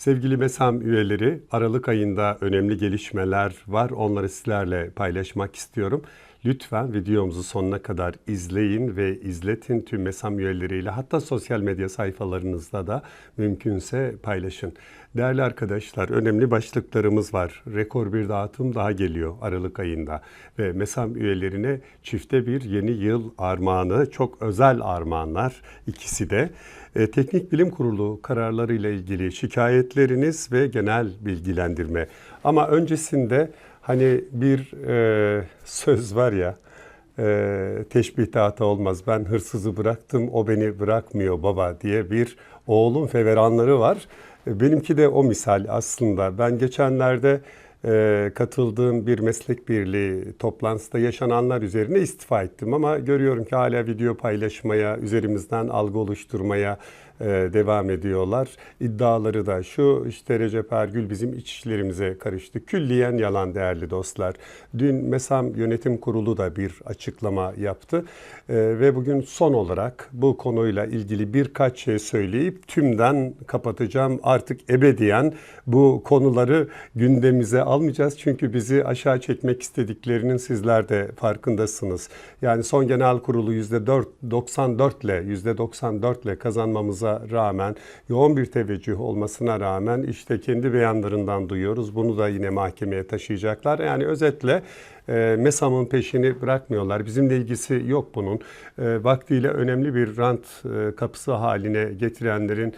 Sevgili MESAM üyeleri, Aralık ayında önemli gelişmeler var. Onları sizlerle paylaşmak istiyorum. Lütfen videomuzu sonuna kadar izleyin ve izletin tüm MESAM üyeleriyle. Hatta sosyal medya sayfalarınızda da mümkünse paylaşın. Değerli arkadaşlar, önemli başlıklarımız var. Rekor bir dağıtım daha geliyor Aralık ayında. Ve MESAM üyelerine çifte bir yeni yıl armağanı, çok özel armağanlar ikisi de. E, Teknik Bilim Kurulu kararlarıyla ilgili şikayetleriniz ve genel bilgilendirme. Ama öncesinde hani bir e, söz var ya, e, teşbih hata olmaz. Ben hırsızı bıraktım, o beni bırakmıyor baba diye bir oğlun feveranları var. E, Benimki de o misal aslında. Ben geçenlerde e, katıldığım bir meslek birliği toplantısında yaşananlar üzerine istifa ettim ama görüyorum ki hala video paylaşmaya, üzerimizden algı oluşturmaya devam ediyorlar. İddiaları da şu işte Recep Ergül bizim iç işlerimize karıştı. Külliyen yalan değerli dostlar. Dün MESAM Yönetim Kurulu da bir açıklama yaptı E, ve bugün son olarak bu konuyla ilgili birkaç şey söyleyip tümden kapatacağım. Artık ebediyen bu konuları gündemimize almayacağız. Çünkü bizi aşağı çekmek istediklerinin sizler de farkındasınız. Yani son genel kurulu %4, 94 ile %94 ile kazanmamıza rağmen yoğun bir teveccüh olmasına rağmen işte kendi beyanlarından duyuyoruz. Bunu da yine mahkemeye taşıyacaklar. Yani özetle e, MESAM'ın peşini bırakmıyorlar. Bizimle ilgisi yok bunun. E, vaktiyle önemli bir rant e, kapısı haline getirenlerin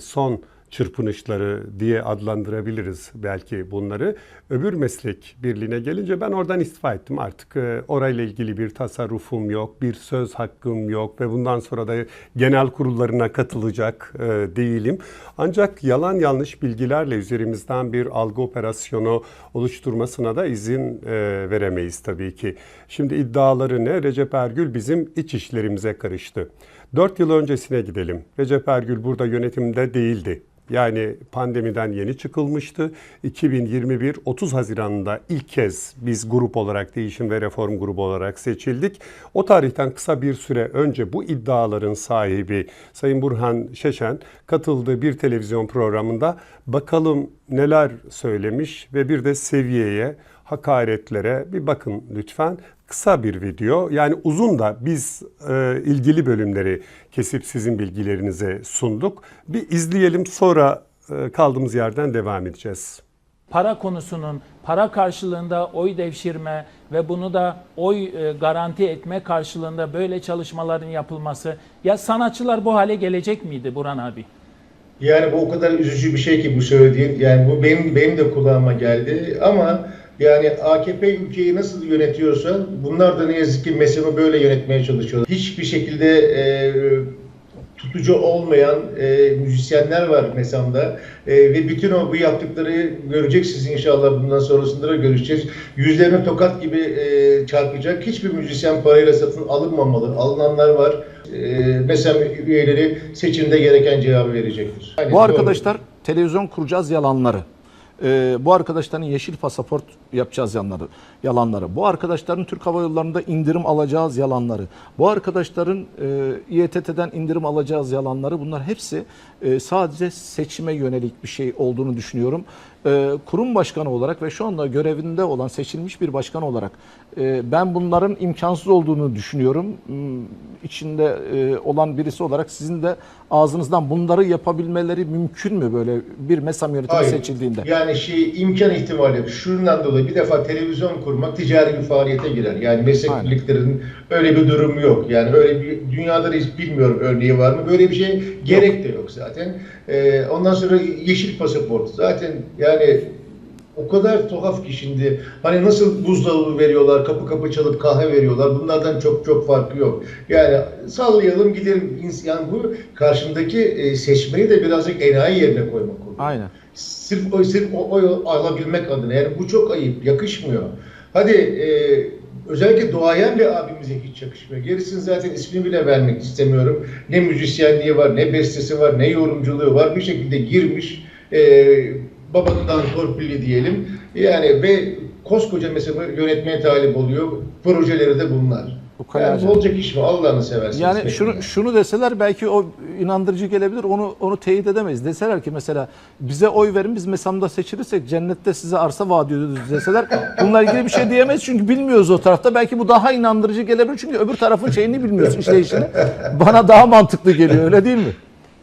son çırpınışları diye adlandırabiliriz belki bunları. Öbür meslek birliğine gelince ben oradan istifa ettim artık. E, orayla ilgili bir tasarrufum yok, bir söz hakkım yok ve bundan sonra da genel kurullarına katılacak e, değilim. Ancak yalan yanlış bilgilerle üzerimizden bir algı operasyonu oluşturmasına da izin e, veremeyiz tabii ki. Şimdi iddiaları ne? Recep Ergül bizim iç işlerimize karıştı. 4 yıl öncesine gidelim. Recep Ergül burada yönetimde değildi. Yani pandemiden yeni çıkılmıştı. 2021 30 Haziran'da ilk kez biz grup olarak değişim ve reform grubu olarak seçildik. O tarihten kısa bir süre önce bu iddiaların sahibi Sayın Burhan Şeşen katıldığı bir televizyon programında bakalım neler söylemiş ve bir de seviyeye, hakaretlere bir bakın lütfen. Kısa bir video yani uzun da biz e, ilgili bölümleri kesip sizin bilgilerinize sunduk. Bir izleyelim sonra e, kaldığımız yerden devam edeceğiz. para konusunun para karşılığında oy devşirme ve bunu da oy e, garanti etme karşılığında böyle çalışmaların yapılması ya sanatçılar bu hale gelecek miydi Burhan abi? Yani bu o kadar üzücü bir şey ki bu söylediğin. Yani bu benim benim de kulağıma geldi ama yani AKP ülkeyi nasıl yönetiyorsa bunlar da ne yazık ki mezhebi böyle yönetmeye çalışıyorlar. Hiçbir şekilde e, tutucu olmayan e, müzisyenler var mesamda E, ve bütün o bu yaptıkları göreceksiniz inşallah bundan sonrasında da göreceğiz. Yüzlerine tokat gibi e, çarpacak. Hiçbir müzisyen parayla satın alınmamalı. Alınanlar var. E, mesela üyeleri seçimde gereken cevabı verecektir. Yani Bu doğru. arkadaşlar televizyon kuracağız yalanları. Ee, bu arkadaşların yeşil pasaport yapacağız yalanları, yalanları. Bu arkadaşların Türk Hava Yolları'nda indirim alacağız yalanları. Bu arkadaşların e, İETT'den indirim alacağız yalanları. Bunlar hepsi e, sadece seçime yönelik bir şey olduğunu düşünüyorum. E, kurum başkanı olarak ve şu anda görevinde olan seçilmiş bir başkan olarak e, ben bunların imkansız olduğunu düşünüyorum. Hmm, içinde e, olan birisi olarak sizin de ağzınızdan bunları yapabilmeleri mümkün mü böyle bir MESAM yönetimi Hayır. seçildiğinde? Yani şey imkan ihtimali yok. Şundan dolayı bir defa televizyon kurmak ticari bir faaliyete girer. Yani meslek Aynen. birliklerinin öyle bir durumu yok. Yani öyle bir dünyada da hiç bilmiyorum örneği var mı? Böyle bir şey gerek de yok zaten. Ondan sonra yeşil pasaport. Zaten yani o kadar tuhaf ki şimdi hani nasıl buzdolabı veriyorlar, kapı kapı çalıp kahve veriyorlar. Bunlardan çok çok farkı yok. Yani sallayalım gidelim. Yani bu karşındaki e, seçmeni de birazcık enayi yerine koymak oluyor. Aynen. Sırf o sırf o oy alabilmek adına yani bu çok ayıp, yakışmıyor. Hadi e, özellikle doğayan bir abimize hiç yakışmıyor. Gerisini zaten ismini bile vermek istemiyorum. Ne müzisyenliği var, ne bestesi var, ne yorumculuğu var. Bir şekilde girmiş e, babadan torpilli diyelim. Yani ve koskoca mesela yönetmeye talip oluyor. Projeleri de bunlar. Bu Yani olacak iş mi? Allah'ını seversiniz. Yani Metin şunu şunu deseler belki o inandırıcı gelebilir. Onu onu teyit edemeyiz. Deseler ki mesela bize oy verin biz mesamda seçilirsek cennette size arsa vaat ediyoruz deseler bununla ilgili bir şey diyemeyiz çünkü bilmiyoruz o tarafta. Belki bu daha inandırıcı gelebilir çünkü öbür tarafın şeyini bilmiyorsun işleyişini. Bana daha mantıklı geliyor öyle değil mi?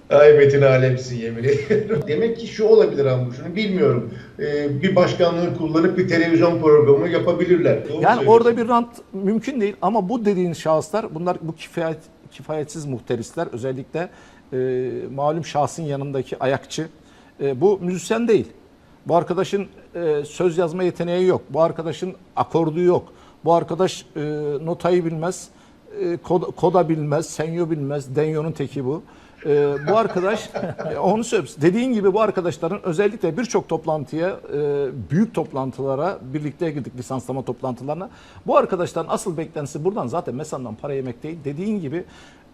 Ay Metin alemsin yemin ediyorum. Demek ki şu olabilir ama şunu bilmiyorum. Ee, bir başkanlığı kullanıp bir televizyon programı yapabilirler. Doğru Yani söylüyorsun. orada bir rant mümkün değil ama bu dediğin şahıslar bunlar bu kifayet kifayetsiz muhterisler özellikle e, malum şahsın yanındaki ayakçı. E, bu müzisyen değil. Bu arkadaşın e, söz yazma yeteneği yok. Bu arkadaşın akordu yok. Bu arkadaş e, notayı bilmez. E, kod, koda bilmez, senyo bilmez. Denyo'nun teki bu. E, bu arkadaş e, onu söyleyeyim. Dediğin gibi bu arkadaşların özellikle birçok toplantıya, e, büyük toplantılara birlikte girdik lisanslama toplantılarına. Bu arkadaşların asıl beklentisi buradan zaten MESA'ndan para yemek değil. Dediğin gibi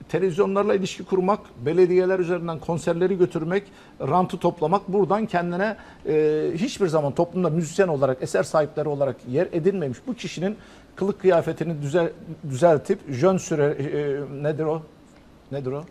televizyonlarla ilişki kurmak, belediyeler üzerinden konserleri götürmek, rantı toplamak buradan kendine e, hiçbir zaman toplumda müzisyen olarak, eser sahipleri olarak yer edinmemiş bu kişinin kılık kıyafetini düzel, düzeltip jön süre e, nedir o? Nedir o?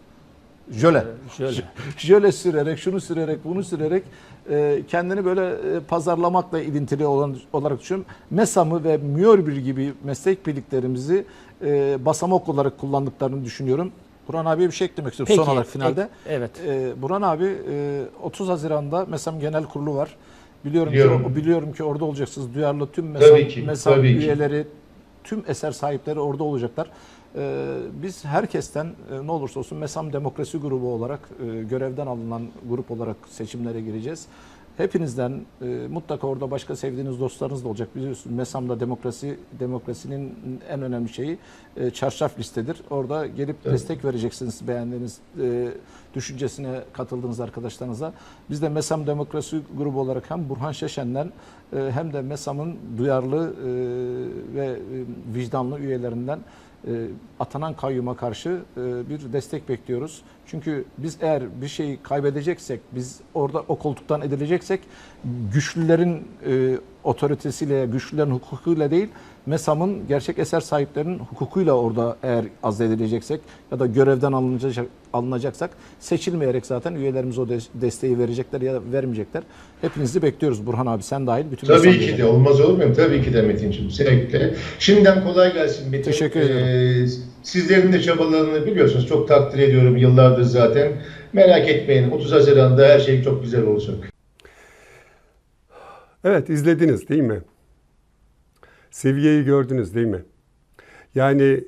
Jöle. Şöyle. Jöle sürerek, şunu sürerek, bunu sürerek e, kendini böyle e, pazarlamakla ilintili olan, olarak düşünüyorum. MESAM'ı ve Müorbir gibi meslek birliklerimizi e, basamak olarak kullandıklarını düşünüyorum. Burhan abiye bir şey eklemek istiyorum Peki, son olarak finalde. ek- evet. E, Burhan abi e, 30 Haziran'da MESAM Genel Kurulu var. Biliyorum, Biliyorum. ki biliyorum ki orada olacaksınız. Duyarlı tüm MESAM, Tabii ki, MESAM tabii ki. üyeleri, tüm eser sahipleri orada olacaklar. Ee, biz herkesten e, ne olursa olsun MESAM Demokrasi Grubu olarak e, görevden alınan grup olarak seçimlere gireceğiz. Hepinizden e, mutlaka orada başka sevdiğiniz dostlarınız da olacak. Biliyorsunuz MESAM'da demokrasi demokrasinin en önemli şeyi e, çarşaf listedir. Orada gelip destek vereceksiniz beğendiğiniz e, düşüncesine katıldığınız arkadaşlarınıza. Biz de MESAM Demokrasi Grubu olarak hem Burhan Şeşen'den e, hem de MESAM'ın duyarlı e, ve e, vicdanlı üyelerinden atanan kayyuma karşı e, bir destek bekliyoruz. Çünkü biz eğer bir şeyi kaybedeceksek, biz orada o koltuktan edileceksek güçlülerin e, otoritesiyle, güçlülerin hukukuyla değil, MESAM'ın gerçek eser sahiplerinin hukukuyla orada eğer azledileceksek ya da görevden alınacak, alınacaksak seçilmeyerek zaten üyelerimiz o des- desteği verecekler ya da vermeyecekler. Hepinizi bekliyoruz Burhan abi sen dahil. Bütün Tabii ki de olmaz olur mu? Tabii ki de Metin'ciğim zevkle. Şimdiden kolay gelsin Metin. Teşekkür ederim. Ee, sizlerin de çabalarını biliyorsunuz çok takdir ediyorum yıllardır zaten. Merak etmeyin 30 Haziran'da her şey çok güzel olacak. Evet izlediniz değil mi? Seviyeyi gördünüz değil mi? Yani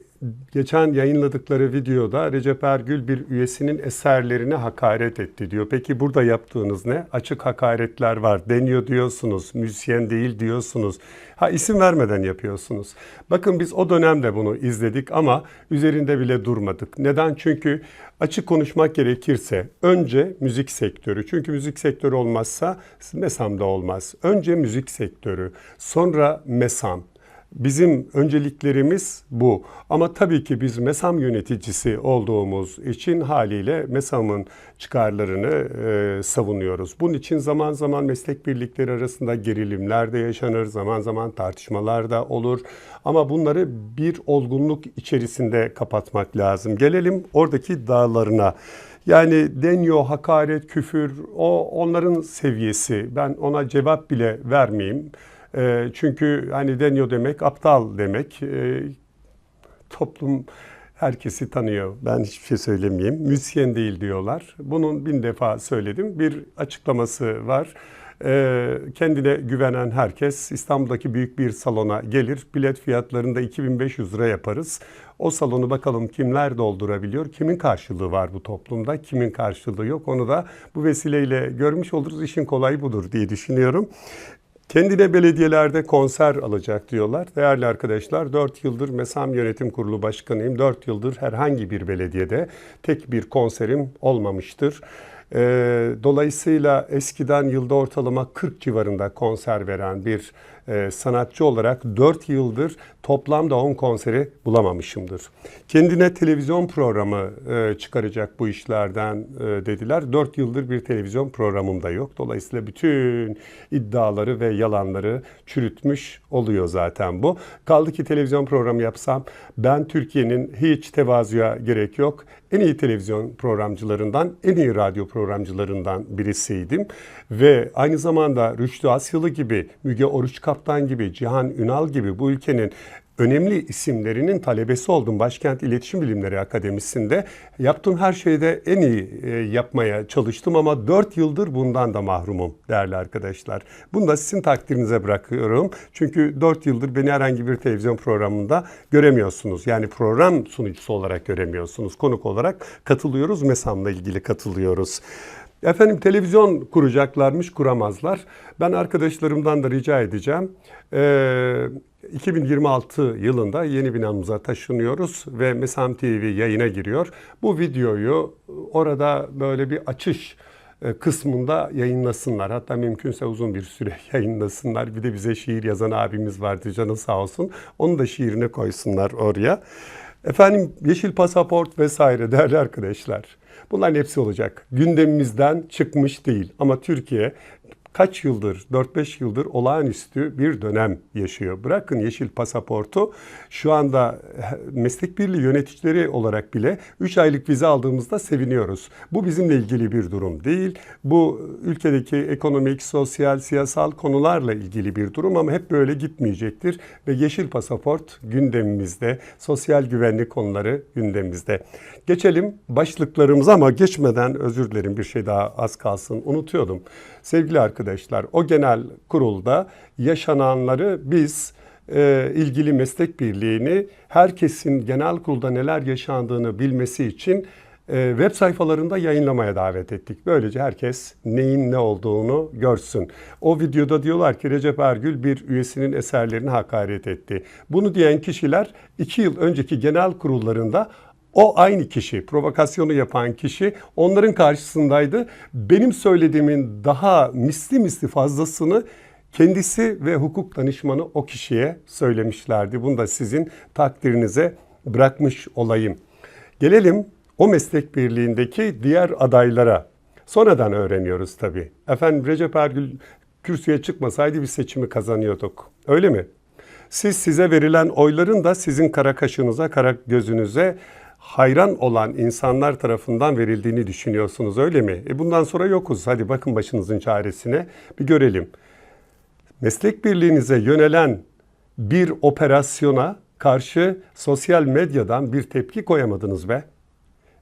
geçen yayınladıkları videoda Recep Ergül bir üyesinin eserlerine hakaret etti diyor. Peki burada yaptığınız ne? Açık hakaretler var. Deniyor diyorsunuz. Müzisyen değil diyorsunuz. Ha isim vermeden yapıyorsunuz. Bakın biz o dönemde bunu izledik ama üzerinde bile durmadık. Neden? Çünkü açık konuşmak gerekirse önce müzik sektörü. Çünkü müzik sektörü olmazsa MESAM da olmaz. Önce müzik sektörü, sonra MESAM. Bizim önceliklerimiz bu. Ama tabii ki biz MESAM yöneticisi olduğumuz için haliyle MESAM'ın çıkarlarını e, savunuyoruz. Bunun için zaman zaman meslek birlikleri arasında gerilimler de yaşanır, zaman zaman tartışmalar da olur. Ama bunları bir olgunluk içerisinde kapatmak lazım. Gelelim oradaki dağlarına. Yani denyo, hakaret, küfür o onların seviyesi. Ben ona cevap bile vermeyeyim. E, çünkü hani deniyor demek aptal demek. E, toplum herkesi tanıyor. Ben hiçbir şey söylemeyeyim. Müzisyen değil diyorlar. Bunun bin defa söyledim. Bir açıklaması var. Ee, kendine güvenen herkes İstanbul'daki büyük bir salona gelir. Bilet fiyatlarında 2500 lira yaparız. O salonu bakalım kimler doldurabiliyor, kimin karşılığı var bu toplumda, kimin karşılığı yok. Onu da bu vesileyle görmüş oluruz. İşin kolayı budur diye düşünüyorum. Kendine belediyelerde konser alacak diyorlar. Değerli arkadaşlar 4 yıldır MESAM Yönetim Kurulu Başkanıyım. 4 yıldır herhangi bir belediyede tek bir konserim olmamıştır. Ee, dolayısıyla eskiden yılda ortalama 40 civarında konser veren bir e, sanatçı olarak 4 yıldır toplamda 10 konseri bulamamışımdır. Kendine televizyon programı e, çıkaracak bu işlerden e, dediler. 4 yıldır bir televizyon programım da yok. Dolayısıyla bütün iddiaları ve yalanları çürütmüş oluyor zaten bu. Kaldı ki televizyon programı yapsam ben Türkiye'nin hiç tevazuya gerek yok. En iyi televizyon programcılarından, en iyi radyo programcılarından birisiydim. Ve aynı zamanda Rüştü Asyalı gibi, Müge Oruç Kaptan gibi, Cihan Ünal gibi bu ülkenin önemli isimlerinin talebesi oldum Başkent İletişim Bilimleri Akademisi'nde. Yaptığım her şeyde en iyi e, yapmaya çalıştım ama 4 yıldır bundan da mahrumum değerli arkadaşlar. Bunu da sizin takdirinize bırakıyorum. Çünkü 4 yıldır beni herhangi bir televizyon programında göremiyorsunuz. Yani program sunucusu olarak göremiyorsunuz. Konuk olarak katılıyoruz. MESAM'la ilgili katılıyoruz. Efendim televizyon kuracaklarmış kuramazlar. Ben arkadaşlarımdan da rica edeceğim. Ee, 2026 yılında yeni binamıza taşınıyoruz ve Mesam TV yayına giriyor. Bu videoyu orada böyle bir açış e, kısmında yayınlasınlar. Hatta mümkünse uzun bir süre yayınlasınlar. Bir de bize şiir yazan abimiz vardı canı sağ olsun. Onu da şiirine koysunlar oraya. Efendim yeşil pasaport vesaire değerli arkadaşlar. Bunların hepsi olacak. Gündemimizden çıkmış değil. Ama Türkiye kaç yıldır, 4-5 yıldır olağanüstü bir dönem yaşıyor. Bırakın yeşil pasaportu şu anda meslek birliği yöneticileri olarak bile 3 aylık vize aldığımızda seviniyoruz. Bu bizimle ilgili bir durum değil. Bu ülkedeki ekonomik, sosyal, siyasal konularla ilgili bir durum ama hep böyle gitmeyecektir. Ve yeşil pasaport gündemimizde, sosyal güvenlik konuları gündemimizde. Geçelim başlıklarımıza ama geçmeden özür dilerim bir şey daha az kalsın unutuyordum. Sevgili arkadaşlar o genel kurulda yaşananları biz e, ilgili meslek birliğini herkesin genel kurulda neler yaşandığını bilmesi için e, web sayfalarında yayınlamaya davet ettik. Böylece herkes neyin ne olduğunu görsün. O videoda diyorlar ki Recep Ergül bir üyesinin eserlerine hakaret etti. Bunu diyen kişiler iki yıl önceki genel kurullarında o aynı kişi, provokasyonu yapan kişi onların karşısındaydı. Benim söylediğimin daha misli misli fazlasını kendisi ve hukuk danışmanı o kişiye söylemişlerdi. Bunu da sizin takdirinize bırakmış olayım. Gelelim o meslek birliğindeki diğer adaylara. Sonradan öğreniyoruz tabii. Efendim Recep Ergül kürsüye çıkmasaydı bir seçimi kazanıyorduk. Öyle mi? Siz size verilen oyların da sizin kara kaşınıza, kara gözünüze hayran olan insanlar tarafından verildiğini düşünüyorsunuz öyle mi? E bundan sonra yokuz. Hadi bakın başınızın çaresine bir görelim. Meslek birliğinize yönelen bir operasyona karşı sosyal medyadan bir tepki koyamadınız be.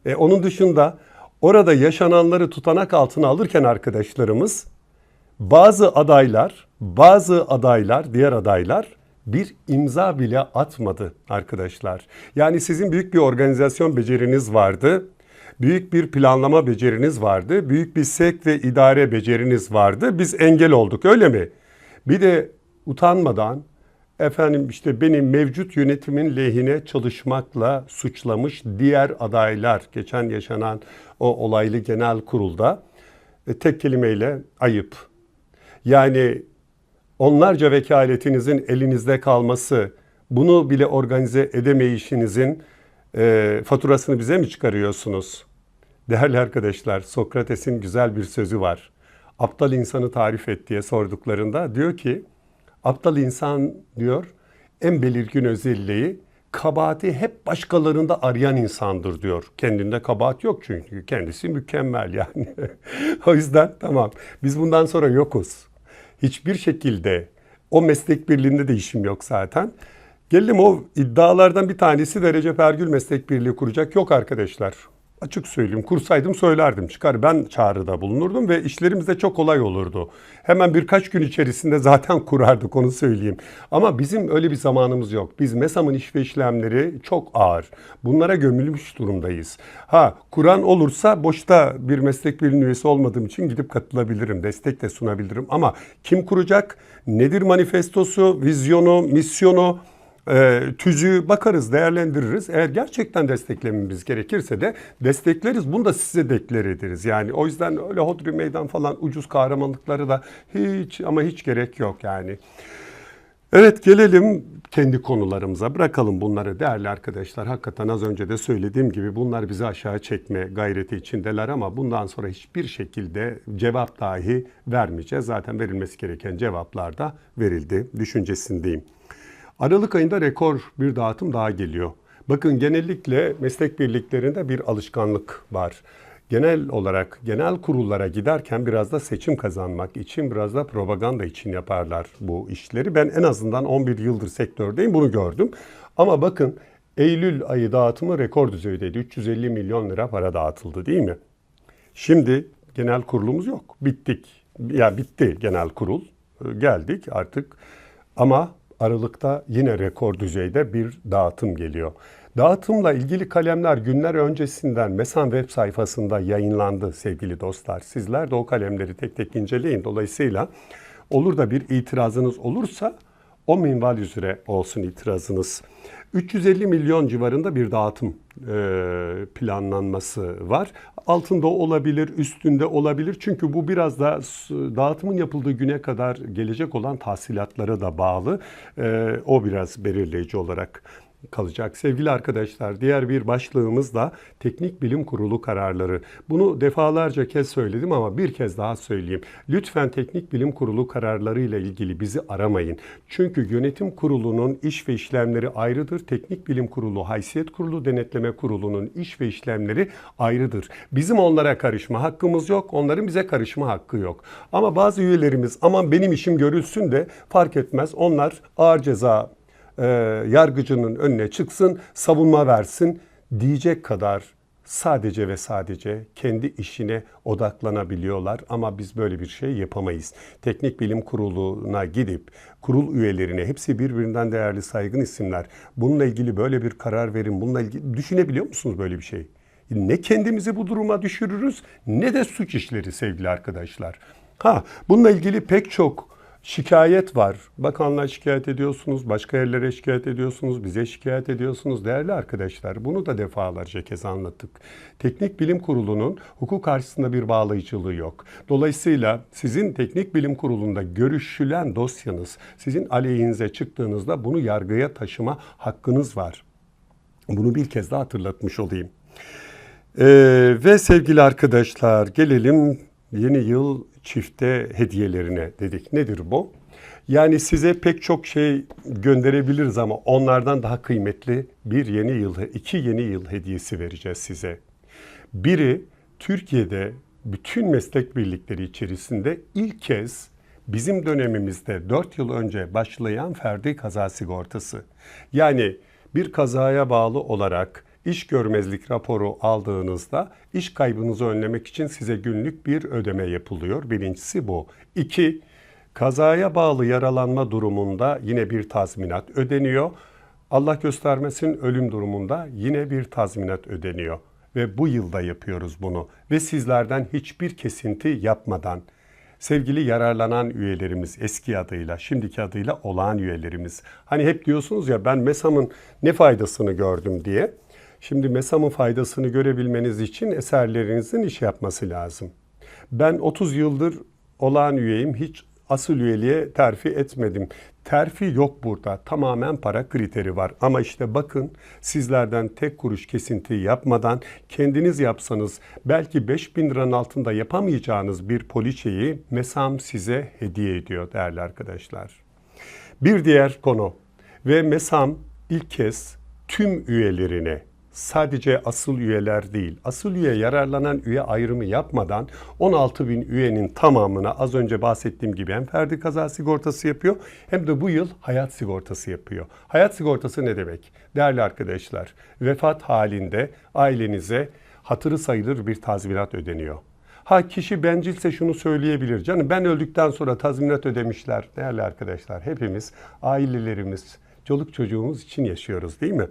E onun dışında orada yaşananları tutanak altına alırken arkadaşlarımız bazı adaylar, bazı adaylar, diğer adaylar bir imza bile atmadı arkadaşlar. Yani sizin büyük bir organizasyon beceriniz vardı. Büyük bir planlama beceriniz vardı. Büyük bir sek ve idare beceriniz vardı. Biz engel olduk öyle mi? Bir de utanmadan efendim işte benim mevcut yönetimin lehine çalışmakla suçlamış diğer adaylar geçen yaşanan o olaylı genel kurulda e, tek kelimeyle ayıp. Yani onlarca vekaletinizin elinizde kalması, bunu bile organize edemeyişinizin e, faturasını bize mi çıkarıyorsunuz? Değerli arkadaşlar, Sokrates'in güzel bir sözü var. Aptal insanı tarif et diye sorduklarında diyor ki, aptal insan diyor en belirgin özelliği kabahati hep başkalarında arayan insandır diyor. Kendinde kabahat yok çünkü kendisi mükemmel yani. o yüzden tamam biz bundan sonra yokuz hiçbir şekilde o meslek birliğinde de işim yok zaten. Gelelim o iddialardan bir tanesi de Recep Ergül Meslek Birliği kuracak. Yok arkadaşlar. Açık söyleyeyim. Kursaydım söylerdim. Çıkar ben çağrıda bulunurdum ve işlerimiz de çok kolay olurdu. Hemen birkaç gün içerisinde zaten kurardık onu söyleyeyim. Ama bizim öyle bir zamanımız yok. Biz MESAM'ın iş ve işlemleri çok ağır. Bunlara gömülmüş durumdayız. Ha Kur'an olursa boşta bir meslek birliği üyesi olmadığım için gidip katılabilirim. Destek de sunabilirim. Ama kim kuracak? Nedir manifestosu, vizyonu, misyonu? E, tüzüğü bakarız, değerlendiririz. Eğer gerçekten desteklememiz gerekirse de destekleriz. Bunu da size deklar ederiz. Yani o yüzden öyle hodri meydan falan ucuz kahramanlıkları da hiç ama hiç gerek yok yani. Evet gelelim kendi konularımıza. Bırakalım bunları değerli arkadaşlar. Hakikaten az önce de söylediğim gibi bunlar bizi aşağı çekme gayreti içindeler ama bundan sonra hiçbir şekilde cevap dahi vermeyeceğiz. Zaten verilmesi gereken cevaplar da verildi düşüncesindeyim. Aralık ayında rekor bir dağıtım daha geliyor. Bakın genellikle meslek birliklerinde bir alışkanlık var. Genel olarak genel kurullara giderken biraz da seçim kazanmak için biraz da propaganda için yaparlar bu işleri. Ben en azından 11 yıldır sektördeyim bunu gördüm. Ama bakın Eylül ayı dağıtımı rekor düzeydeydi. 350 milyon lira para dağıtıldı değil mi? Şimdi genel kurulumuz yok. Bittik. Ya bitti genel kurul. Geldik artık. Ama Aralık'ta yine rekor düzeyde bir dağıtım geliyor. Dağıtımla ilgili kalemler günler öncesinden MESAN web sayfasında yayınlandı sevgili dostlar. Sizler de o kalemleri tek tek inceleyin. Dolayısıyla olur da bir itirazınız olursa o minval üzere olsun itirazınız. 350 milyon civarında bir dağıtım e, planlanması var. Altında olabilir, üstünde olabilir. Çünkü bu biraz da dağıtımın yapıldığı güne kadar gelecek olan tahsilatlara da bağlı. E, o biraz belirleyici olarak kalacak. Sevgili arkadaşlar diğer bir başlığımız da Teknik Bilim Kurulu kararları. Bunu defalarca kez söyledim ama bir kez daha söyleyeyim. Lütfen Teknik Bilim Kurulu kararları ile ilgili bizi aramayın. Çünkü yönetim kurulunun iş ve işlemleri ayrıdır. Teknik Bilim Kurulu, Haysiyet Kurulu, Denetleme Kurulu'nun iş ve işlemleri ayrıdır. Bizim onlara karışma hakkımız yok. Onların bize karışma hakkı yok. Ama bazı üyelerimiz aman benim işim görülsün de fark etmez. Onlar ağır ceza e, yargıcının önüne çıksın, savunma versin diyecek kadar sadece ve sadece kendi işine odaklanabiliyorlar ama biz böyle bir şey yapamayız. Teknik Bilim Kurulu'na gidip kurul üyelerine hepsi birbirinden değerli saygın isimler. Bununla ilgili böyle bir karar verin. Bununla ilgili düşünebiliyor musunuz böyle bir şey? Ne kendimizi bu duruma düşürürüz ne de suç işleri sevgili arkadaşlar. Ha bununla ilgili pek çok şikayet var. Bakanlığa şikayet ediyorsunuz, başka yerlere şikayet ediyorsunuz, bize şikayet ediyorsunuz. Değerli arkadaşlar bunu da defalarca kez anlattık. Teknik Bilim Kurulu'nun hukuk karşısında bir bağlayıcılığı yok. Dolayısıyla sizin Teknik Bilim Kurulu'nda görüşülen dosyanız sizin aleyhinize çıktığınızda bunu yargıya taşıma hakkınız var. Bunu bir kez daha hatırlatmış olayım. Ee, ve sevgili arkadaşlar gelelim yeni yıl çifte hediyelerine dedik. Nedir bu? Yani size pek çok şey gönderebiliriz ama onlardan daha kıymetli bir yeni yıl, iki yeni yıl hediyesi vereceğiz size. Biri Türkiye'de bütün meslek birlikleri içerisinde ilk kez bizim dönemimizde 4 yıl önce başlayan ferdi kaza sigortası. Yani bir kazaya bağlı olarak iş görmezlik raporu aldığınızda iş kaybınızı önlemek için size günlük bir ödeme yapılıyor. Birincisi bu. İki, kazaya bağlı yaralanma durumunda yine bir tazminat ödeniyor. Allah göstermesin ölüm durumunda yine bir tazminat ödeniyor. Ve bu yılda yapıyoruz bunu. Ve sizlerden hiçbir kesinti yapmadan sevgili yararlanan üyelerimiz eski adıyla, şimdiki adıyla olağan üyelerimiz. Hani hep diyorsunuz ya ben MESAM'ın ne faydasını gördüm diye. Şimdi MESAM'ın faydasını görebilmeniz için eserlerinizin iş yapması lazım. Ben 30 yıldır olağan üyeyim. Hiç asıl üyeliğe terfi etmedim. Terfi yok burada. Tamamen para kriteri var. Ama işte bakın sizlerden tek kuruş kesinti yapmadan kendiniz yapsanız belki 5000 liranın altında yapamayacağınız bir poliçeyi MESAM size hediye ediyor değerli arkadaşlar. Bir diğer konu ve MESAM ilk kez tüm üyelerine sadece asıl üyeler değil, asıl üye yararlanan üye ayrımı yapmadan 16 bin üyenin tamamına az önce bahsettiğim gibi hem ferdi kaza sigortası yapıyor hem de bu yıl hayat sigortası yapıyor. Hayat sigortası ne demek? Değerli arkadaşlar, vefat halinde ailenize hatırı sayılır bir tazminat ödeniyor. Ha kişi bencilse şunu söyleyebilir. Canım ben öldükten sonra tazminat ödemişler. Değerli arkadaşlar hepimiz ailelerimiz, çoluk çocuğumuz için yaşıyoruz değil mi?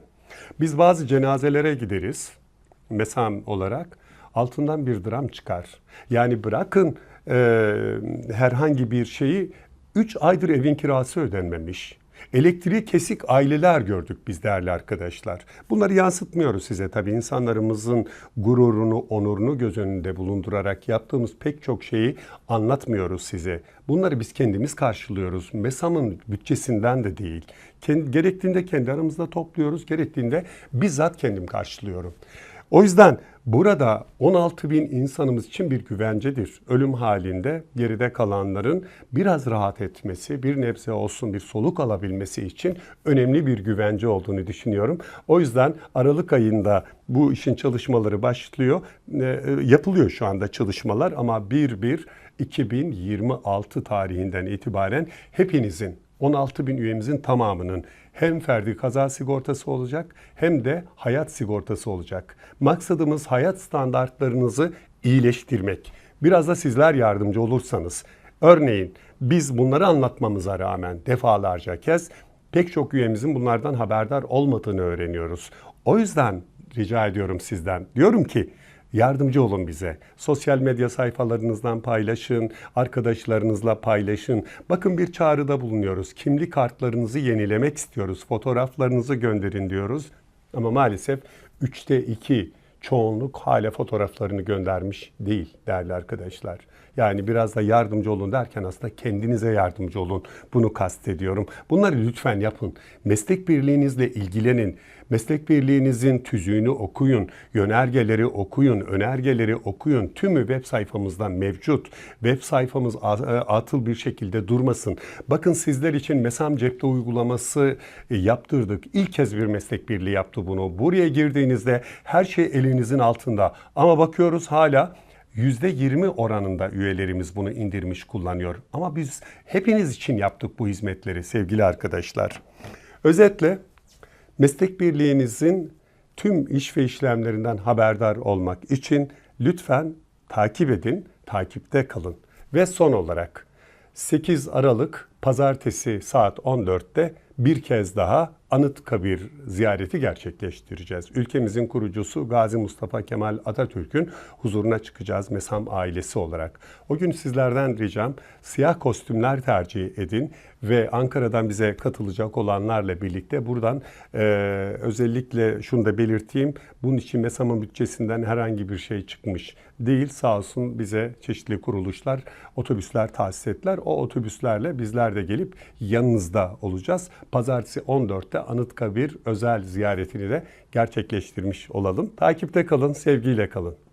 Biz bazı cenazelere gideriz mesam olarak altından bir dram çıkar. Yani bırakın e, herhangi bir şeyi 3 aydır evin kirası ödenmemiş. Elektriği kesik aileler gördük biz değerli arkadaşlar. Bunları yansıtmıyoruz size tabii. insanlarımızın gururunu, onurunu göz önünde bulundurarak yaptığımız pek çok şeyi anlatmıyoruz size. Bunları biz kendimiz karşılıyoruz. MESAM'ın bütçesinden de değil. Kendi, gerektiğinde kendi aramızda topluyoruz, gerektiğinde bizzat kendim karşılıyorum. O yüzden burada 16 bin insanımız için bir güvencedir. Ölüm halinde geride kalanların biraz rahat etmesi, bir nebze olsun bir soluk alabilmesi için önemli bir güvence olduğunu düşünüyorum. O yüzden Aralık ayında bu işin çalışmaları başlıyor. E, yapılıyor şu anda çalışmalar ama 1-1 2026 tarihinden itibaren hepinizin 16 bin üyemizin tamamının hem ferdi kaza sigortası olacak hem de hayat sigortası olacak. Maksadımız hayat standartlarınızı iyileştirmek. Biraz da sizler yardımcı olursanız. Örneğin biz bunları anlatmamıza rağmen defalarca kez pek çok üyemizin bunlardan haberdar olmadığını öğreniyoruz. O yüzden rica ediyorum sizden. Diyorum ki Yardımcı olun bize. Sosyal medya sayfalarınızdan paylaşın, arkadaşlarınızla paylaşın. Bakın bir çağrıda bulunuyoruz. Kimlik kartlarınızı yenilemek istiyoruz. Fotoğraflarınızı gönderin diyoruz. Ama maalesef 3'te 2 çoğunluk hala fotoğraflarını göndermiş değil değerli arkadaşlar. Yani biraz da yardımcı olun derken aslında kendinize yardımcı olun. Bunu kastediyorum. Bunları lütfen yapın. Meslek birliğinizle ilgilenin. Meslek birliğinizin tüzüğünü okuyun. Yönergeleri okuyun. Önergeleri okuyun. Tümü web sayfamızdan mevcut. Web sayfamız atıl bir şekilde durmasın. Bakın sizler için Mesam Cepte uygulaması e, yaptırdık. İlk kez bir meslek birliği yaptı bunu. Buraya girdiğinizde her şey elinizin altında. Ama bakıyoruz hala %20 oranında üyelerimiz bunu indirmiş kullanıyor. Ama biz hepiniz için yaptık bu hizmetleri sevgili arkadaşlar. Özetle meslek birliğinizin tüm iş ve işlemlerinden haberdar olmak için lütfen takip edin, takipte kalın. Ve son olarak 8 Aralık pazartesi saat 14'te bir kez daha Anıtkabir ziyareti gerçekleştireceğiz. Ülkemizin kurucusu Gazi Mustafa Kemal Atatürk'ün huzuruna çıkacağız Mesam ailesi olarak. O gün sizlerden ricam siyah kostümler tercih edin ve Ankara'dan bize katılacak olanlarla birlikte buradan e, özellikle şunu da belirteyim. Bunun için Mesam'ın bütçesinden herhangi bir şey çıkmış değil. Sağ olsun bize çeşitli kuruluşlar otobüsler tahsis ettiler. O otobüslerle bizler de gelip yanınızda olacağız. Pazartesi 14'te Anıtkabir özel ziyaretini de gerçekleştirmiş olalım. Takipte kalın, sevgiyle kalın.